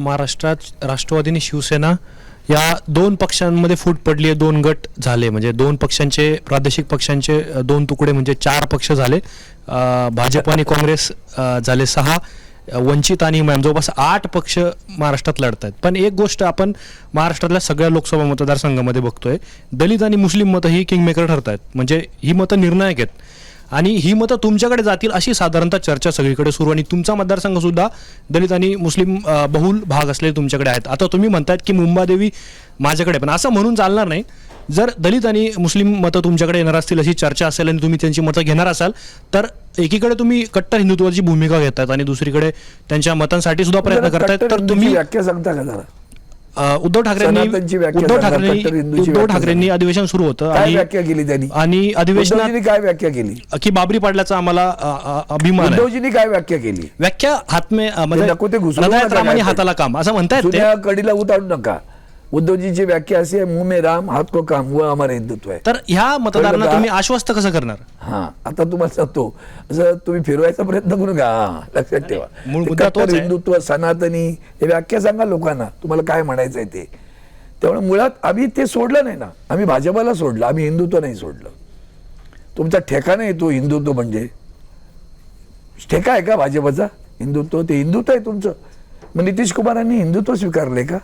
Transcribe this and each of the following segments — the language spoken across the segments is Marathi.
महाराष्ट्रात राष्ट्रवादी आणि शिवसेना या दोन पक्षांमध्ये फूट पडली आहे दोन गट झाले. म्हणजे दोन पक्षांचे प्रादेशिक पक्षांचे दोन तुकडे म्हणजे चार पक्ष झाले. भाजप आणि काँग्रेस झाले सहा. वंचित आणि मॅम जवळपास आठ पक्ष महाराष्ट्रात लढत आहेत. पण एक गोष्ट आपण महाराष्ट्रातल्या सगळ्या लोकसभा मतदारसंघामध्ये बघतोय. दलित आणि मुस्लिम मतं ही किंगमेकर ठरत आहेत म्हणजे ही मतं निर्णायक आहेत. आणि ही मतं तुमच्याकडे जातील अशी साधारणतः चर्चा सगळीकडे सुरू. आणि तुमचा मतदारसंघ सुद्धा दलित आणि मुस्लिम बहुल भाग असलेले तुमच्याकडे आहेत. आता तुम्ही म्हणतायत की मुंबादेवी माझ्याकडे पण असं म्हणून चालणार नाही. जर दलित आणि मुस्लिम मतं तुमच्याकडे येणार असतील अशी चर्चा असेल आणि तुम्ही त्यांची मतं घेणार असाल तर एकीकडे तुम्ही कट्टर हिंदुत्वाची भूमिका घेतायत आणि दुसरीकडे त्यांच्या मतांसाठी सुद्धा प्रयत्न करतायत. तर तुम्ही व्याख्या सांगता का जरा? उद्धव ठाकरेंनी उद्धव ठाकरेंनी उद्धव ठाकरेंनी. अधिवेशन सुरू होतं आणि व्याख्या केली त्यांनी? आणि अधिवेशनात काय व्याख्या केली? की बाबरी पाडल्याचा आम्हाला अभिमान उद्धवजींनी काय व्याख्या केली? व्याख्या हात में अ, म्हणजे हाताला काम असं म्हणतायत कडीला उतारू नका. उद्धवजीची व्याख्या अशी आहे मुंह में राम हात को काम व हमारे हिंदुत्व आहे तर ह्या मतदारांना? तुम्ही आश्वस्त कसं करणार? हा आता तुम्हाला सांगतो असं तुम्ही फिरवायचा प्रयत्न करू नका. हा, लक्षात ठेवा. मूळ ते मुद्दा कट्टर तोच आहे. हिंदुत्व सनातनी हे व्याख्या सांगा लोकांना तुम्हाला काय म्हणायचंय ते. त्यामुळे मुळात आम्ही ते सोडलं नाही ना. आम्ही भाजपाला सोडलं आम्ही हिंदुत्व नाही सोडलं. तुमचा ठेका नाही तो हिंदुत्व म्हणजे. ठेका आहे का भाजपचा? हिंदुत्व ते हिंदुत्व आहे तुमचं. मग नितीश कुमारांनी हिंदुत्व स्वीकारले का?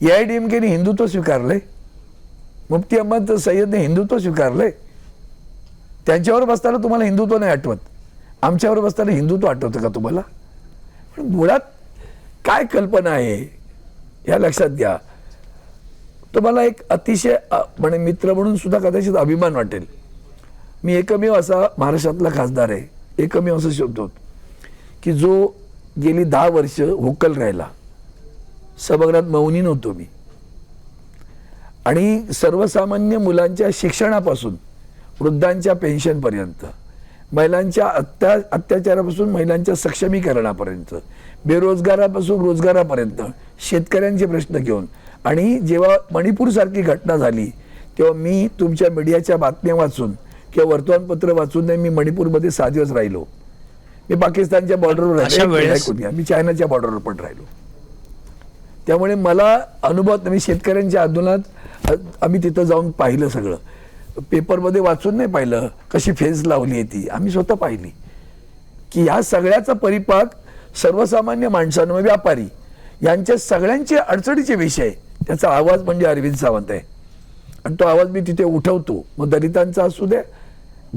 ए आय डी एम केने हिंदुत्व स्वीकारले मुफ्ती अहमद सय्यदने हिंदुत्व स्वीकारले त्यांच्यावर बसताना तुम्हाला हिंदुत्व नाही आठवत. आमच्यावर बसताना हिंदुत्व आठवतं का तुम्हाला? पण मुळात काय कल्पना आहे या लक्षात घ्या. तुम्हाला एक अतिशय म्हणजे मित्र म्हणून सुद्धा कदाचित अभिमान वाटेल. मी एकमेव असा महाराष्ट्रातला खासदार आहे एकमेव असं शोधतो की जो गेली दहा वर्ष होकल राहिला. सभागृहात मौनी नव्हतो मी. आणि सर्वसामान्य मुलांच्या शिक्षणापासून वृद्धांच्या पेन्शनपर्यंत महिलांच्या अत्या अत्याचारापासून महिलांच्या सक्षमीकरणापर्यंत बेरोजगारापासून रोजगारापर्यंत शेतकऱ्यांचे प्रश्न घेऊन. आणि जेव्हा मणिपूरसारखी घटना झाली तेव्हा मी तुमच्या मीडियाच्या बातम्या वाचून किंवा वर्तमानपत्र वाचून नाही मी मणिपूरमध्ये सहा दिवस राहिलो. मी पाकिस्तानच्या बॉर्डरवर राहिलो. मी चायनाच्या बॉर्डरवर पण राहिलो. त्यामुळे मला अनुभवात मी शेतकऱ्यांच्या आंदोलनात आम्ही तिथं जाऊन पाहिलं सगळं. पेपरमध्ये वाचून नाही पाहिलं कशी फेज लावली आहे ती. आम्ही स्वतः पाहिली. की ह्या सगळ्याचा परिपाक सर्वसामान्य माणसांना म्हणजे व्यापारी यांच्या सगळ्यांचे अडचणीचे विषय. त्याचा आवाज म्हणजे अरविंद सावंत आहे. आणि तो आवाज मी तिथे उठवतो. मग दलितांचा असू द्या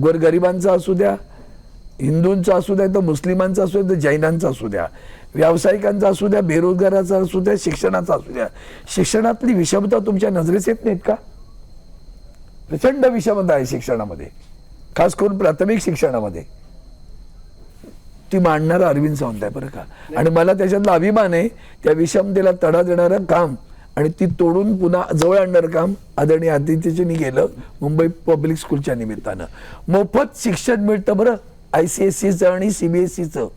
गोरगरिबांचा असू द्या हिंदूंचा असू द्या तर मुस्लिमांचा असू द्या तर जैनांचा असू द्या व्यावसायिकांचा असू द्या बेरोजगाराचा असू द्या शिक्षणाचा असू द्या. शिक्षणातली विषमता तुमच्या नजरेस येत नाहीत का? प्रचंड विषमता आहे शिक्षणामध्ये. खास करून प्राथमिक शिक्षणामध्ये. ती मांडणारा अरविंद सावंत आहे बरं का. आणि मला त्याच्यातला अभिमान आहे त्या विषमतेला तडा देणारं काम आणि ती तोडून पुन्हा जवळ आणणारं काम आदरणीय आदित्यजींनी केलं मुंबई पब्लिक स्कूलच्या निमित्तानं. मोफत शिक्षण मिळतं बरं. आय सी एस सीचं आणि सीबीएसईचं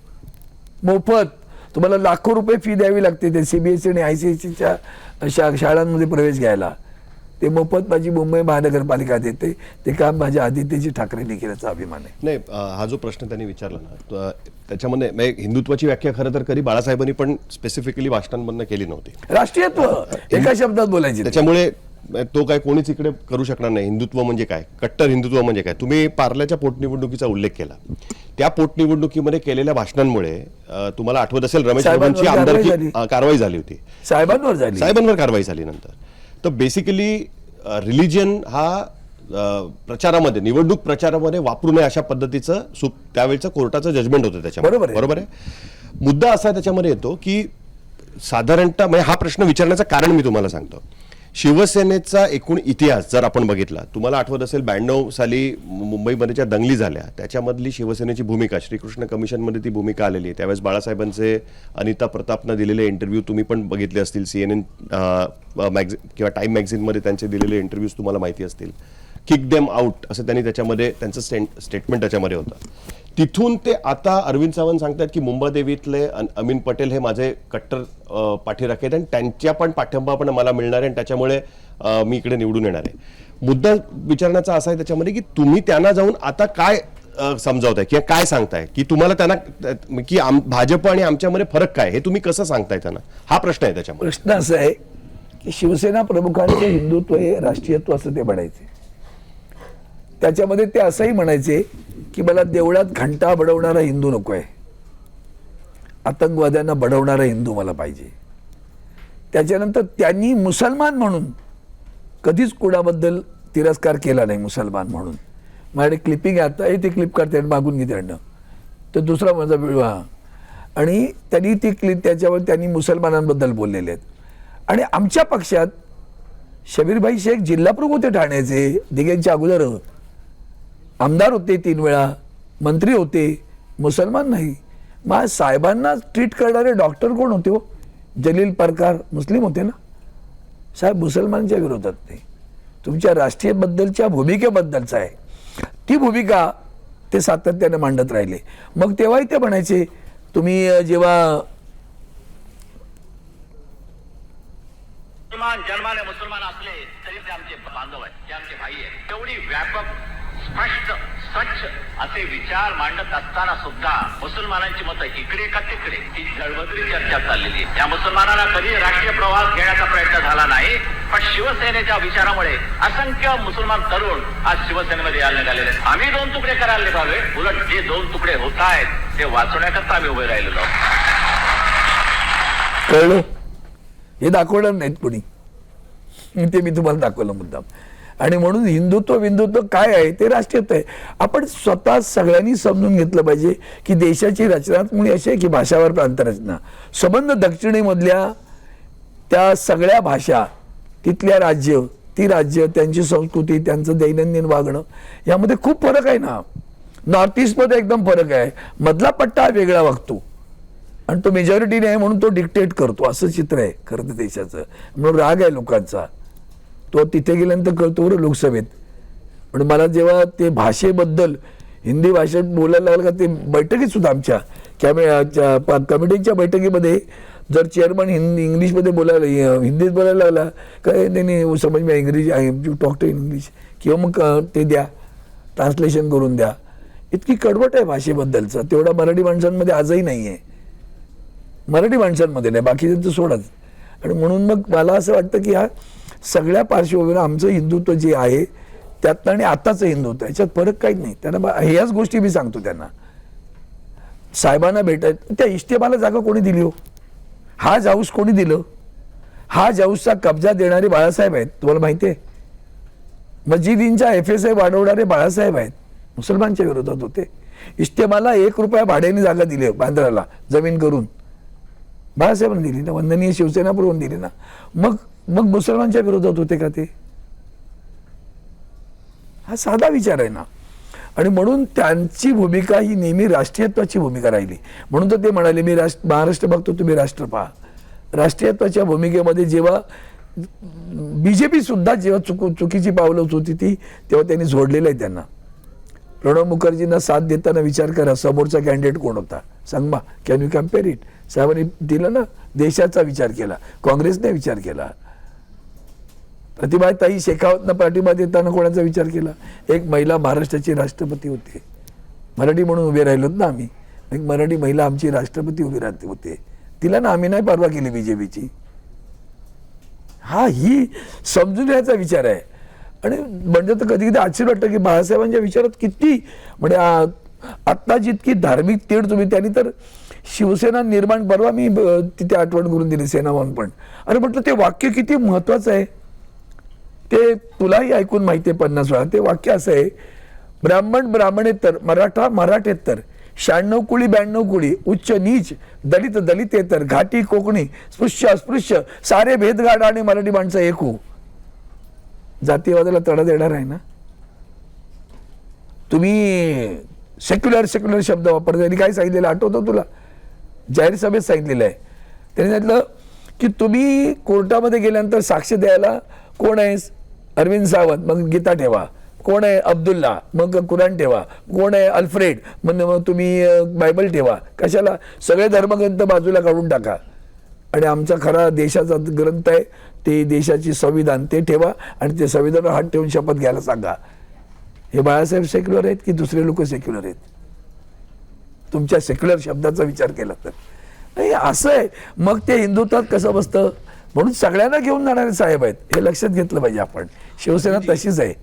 मोफत. तुम्हाला लाखो रुपये फी द्यावी लागते ते सीबीएसई आणि आय सी एस सीच्या शा शाळांमध्ये प्रवेश घ्यायला. ते मोफत माझी मुंबई महानगरपालिका देते. ते काम माझ्या आदित्यजी ठाकरेंनी केल्याचा अभिमान आहे. नाही हा जो प्रश्न त्यांनी विचारला ना त्याच्यामध्ये म्हणजे हिंदुत्वाची व्याख्या खरं तर कधी बाळासाहेबांनी पण स्पेसिफिकली भाषणांमधनं केली नव्हती. राष्ट्रीयत्व. एका शब्दात बोलायचे त्याच्यामुळे तो काय कोणीच इकडे करू शकणार नाही. हिंदुत्व म्हणजे काय? कट्टर हिंदुत्व म्हणजे काय? तुम्ही पार्ल्याच्या पोटनिवडणुकीचा उल्लेख केला. त्या पोटनिवडणुकीमध्ये केलेल्या भाषणांमुळे तुम्हाला आठवत असेल रमेश बाबांची कारवाई आमदारकी कारवाई झाली होती. साहेबांवर झाली. साहेबांवर कारवाई झाली नंतर. तर बेसिकली रिलिजन हा प्रचारामध्ये निवडणूक प्रचारामध्ये वापरू नये अशा पद्धतीचं सु त्यावेळचं कोर्टाचं जजमेंट होतं त्याच्यामध्ये. बरोबर आहे. बरोबर आहे? मुद्दा असा त्याच्यामध्ये येतो की साधारणतः म्हणजे हा प्रश्न विचारण्याचं कारण मी तुम्हाला सांगतो. शिवसेनेचा एकूण इतिहास जर आपण बघितला तुम्हाला आठवत असेल ब्याण्णव साली मुंबईमध्ये ज्या दंगली झाल्या. त्याच्यामधली शिवसेनेची भूमिका श्रीकृष्ण कमिशनमध्ये ती भूमिका आलेली आहे. त्यावेळेस बाळासाहेबांचे अनिता प्रतापनं दिलेले इंटरव्ह्यू तुम्ही पण बघितले असतील. सी एन एन मॅगझिन किंवा टाईम मॅगझिनमध्ये त्यांचे दिलेले इंटरव्ह्यूज तुम्हाला माहिती असतील. किक देम आउट असं त्यांनी त्याच्यामध्ये त्यांचं स्टेट स्टेटमेंट त्याच्यामध्ये होतं. तिथून ते आता अरविंद सावंत सांगतात की मुंबादेवीतले अमीन पटेल हे माझे कट्टर पाठीराखे आहेत आणि त्यांच्या पण पाठिंबा पण मला मिळणार आहे आणि त्याच्यामुळे मी इकडे निवडून येणार आहे. मुद्दा विचारण्याचा असा आहे त्याच्यामध्ये की तुम्ही त्यांना जाऊन आता काय समजावताय किंवा काय सांगताय? की तुम्हाला त्यांना की आम- भाजप आणि आमच्यामध्ये फरक काय? हे तुम्ही कसं सांगताय त्यांना? हा प्रश्न आहे त्याच्यामध्ये. प्रश्न असा आहे की शिवसेना प्रमुखांचे हिंदुत्व हे राष्ट्रीयत्व असं ते म्हणायचे. त्याच्यामध्ये ते असंही म्हणायचे की मला देवळात घंटा बडवणारा हिंदू नको आहे आतंकवाद्यांना बडवणारा हिंदू मला पाहिजे. त्याच्यानंतर त्यांनी मुसलमान म्हणून कधीच कुणाबद्दल तिरस्कार केला नाही मुसलमान म्हणून. माझ्याकडे क्लिपिंग आहे आता हे ते क्लिप काढते आणि मागून घेते त्यांना तर दुसरा माझा व्हिडिओ हा. आणि त्यांनी ती क्लिप त्याच्यावर त्यांनी मुसलमानांबद्दल बोललेले आहेत. आणि आमच्या पक्षात शबीरभाई शेख जिल्हाप्रमुख होते ठाण्याचे दिघ्यांच्या अगोदर. आमदार होते तीन वेळा मंत्री होते मुसलमान नाही. मग साहेबांना ट्रीट करणारे डॉक्टर कोण होते हो? जलील परकार मुस्लिम होते ना? साहेब मुसलमानच्या विरोधात नाही. तुमच्या राष्ट्रीयबद्दलच्या भूमिकेबद्दलचा आहे. ती भूमिका ते सातत्याने मांडत राहिले. मग तेव्हाही ते म्हणायचे तुम्ही जेव्हा मुसलमान जन्माने मुसलमान असले तरी ते आमचे बांधव आहेत ते आमचे भाई आहेत. तेवढी व्यापक स्पष्ट स्वच्छ असे विचार मांडत असताना सुद्धा मुसलमानांची मतं इकडे का तिकडे ही जळबदरी चर्चा चाललेली आहे. या मुसलमानांना कधी राष्ट्रीय प्रवास घेण्याचा प्रयत्न झाला नाही पण शिवसेनेच्या विचारामुळे असंख्य मुसलमान तरुण आज शिवसेनेमध्ये यायला निघालेले आहेत. आम्ही दोन तुकडे करायला निघालोय. उलट जे दोन तुकडे होत आहेत ते वाचवण्याकरता आम्ही उभे राहिलेलो आहोत. कळलं? हे दाखवणार नाहीत कोणी. ते मी तुम्हाला दाखवलं मुद्दाम. आणि म्हणून हिंदुत्व बिंदुत्व काय आहे ते राष्ट्रीयत्व आहे. आपण स्वतः सगळ्यांनी समजून घेतलं पाहिजे की देशाची रचनात्मक अशी आहे की भाषावर प्रांतरचना. संबंध दक्षिणेमधल्या त्या सगळ्या भाषा तिथल्या राज्य ती राज्य त्यांची संस्कृती त्यांचं दैनंदिन वागणं यामध्ये खूप फरक आहे ना. नॉर्थ ईस्टमध्ये एकदम फरक आहे. मधला पट्टा वेगळा वागतो. आणि तो मेजॉरिटीने आहे म्हणून तो डिक्टेट करतो. असं चित्र आहे खरं तर देशाचं. म्हणून राग आहे लोकांचा. तो तिथे गेल्यानंतर कळतो बरं लोकसभेत. पण मला जेव्हा ते भाषेबद्दल हिंदी भाषेत बोलायला लागलं का ते बैठकीत सुद्धा आमच्या कॅमे च्या- कमिटीच्या बैठकीमध्ये जर चेअरमन हिंदी इंग्लिशमध्ये बोलायला हिंदीत बोलायला लागला काय त्यांनी हो, समज मी इंग्रजी टॉक टू इंग्लिश किंवा मग ते द्या ट्रान्सलेशन करून द्या. इतकी कडवट आहे भाषेबद्दलचं. तेवढा मराठी माणसांमध्ये आजही नाही आहे मराठी माणसांमध्ये नाही बाकीच्यांचं सोडाच. आणि म्हणून मग मला असं वाटतं की हा सगळ्या पार्श्वभूमीवर आमचं हिंदुत्व जे आहे त्यातनं आणि आताचं हिंदुत्व याच्यात फरक काहीच नाही. त्यांना बा- ह्याच गोष्टी मी सांगतो त्यांना. साहेबांना भेटत त्या इष्टेबाला जागा कोणी दिली हो? हा जाऊस कोणी दिलं? हा जाऊसचा कब्जा देणारे बाळासाहेब आहेत तुम्हाला माहिती आहे? मस्जिदींच्या एफ एस आय वाढवणारे बाळासाहेब आहेत मुसलमानच्या विरोधात होते. इष्टेमाला एक रुपया भाड्याने जागा दिली बांद्राला जमीन करून. बाळासाहेबांनी दिली ना वंदनीय शिवसेना पुरवून दिली ना. मग मग मुसलमानच्या विरोधात होते का ते? हा साधा विचार आहे ना. आणि म्हणून त्यांची भूमिका ही नेहमी राष्ट्रीयत्वाची भूमिका राहिली. म्हणून तर ते म्हणाले मी राष्ट्र महाराष्ट्र बघतो तुम्ही राष्ट्र पहा. राष्ट्रीयत्वाच्या भूमिकेमध्ये जेव्हा बीजेपी सुद्धा जेव्हा चुकू चुकीची पावलं होती ती तेव्हा त्यांनी जोडलेलं आहे त्यांना. प्रणव मुखर्जींना साथ देताना विचार करा समोरचा कॅन्डिडेट कोण होता? सांग मा कॅन यू कंपेअर इट साहेबांनी दिलं ना देशाचा विचार केला काँग्रेसने विचार केला. प्रतिभाताई शेखावतनं पाठिंबा देताना कोणाचा विचार केला? एक महिला महाराष्ट्राची राष्ट्रपती होते. मराठी म्हणून उभे राहिलोत ना आम्ही. एक मराठी महिला आमची राष्ट्रपती उभी राहते होते. तिला ना आम्ही नाही परवा केली बीजेपीची. हा ही समजून घ्यायचा विचार आहे. आणि म्हणजे तर कधी कधी आश्चर्य वाटतं की बाळासाहेबांच्या विचारात किती म्हणजे आत्ता जितकी धार्मिक तेढ तुम्ही त्यांनी तर शिवसेना निर्माण परवा मी तिथे आठवण करून दिली सेनावान पण. अरे म्हटलं ते वाक्य किती महत्वाचं आहे. ते तुलाही ऐकून माहिती आहे पन्नास वेळा. ते वाक्य असं आहे ब्राह्मण ब्राह्मणेतर मराठा मराठेतर शहाण्णव कुळी ब्याण्णव कुळी उच्च नीच दलित दलितेतर घाटी कोकणी स्पृश्य अस्पृश्य सारे भेदगाड आणि मराठी माणसं एक हो. जातीयवादाला तडा देणार आहे ना? तुम्ही सेक्युलर सेक्युलर शब्द वापरता त्यांनी काय सांगितलेलं आठवतं तुला? जाहीर सभेत सांगितलेलं आहे. त्यांनी सांगितलं की तुम्ही कोर्टामध्ये गेल्यानंतर साक्ष द्यायला कोण आहेस? अरविंद सावंत मग गीता ठेवा. कोण आहे अब्दुल्ला? मग कुराण ठेवा. कोण आहे अल्फ्रेड? मग मग तुम्ही बायबल ठेवा. कशाला? सगळे धर्मग्रंथ बाजूला काढून टाका. आणि आमचा खरा देशाचा ग्रंथ आहे ते देशाची संविधान ते ठेवा आणि ते संविधान हात ठेवून शपथ घ्यायला सांगा. हे बाळासाहेब सेक्युलर आहेत की दुसरे लोक सेक्युलर आहेत? तुमच्या सेक्युलर शब्दाचा विचार केला तर. नाही असं आहे. मग ते हिंदुत्वात कसं बसतं? म्हणून सगळ्यांना घेऊन जाणारे साहेब आहेत. हे लक्षात घेतलं पाहिजे आपण. शिवसेना तशीच आहे.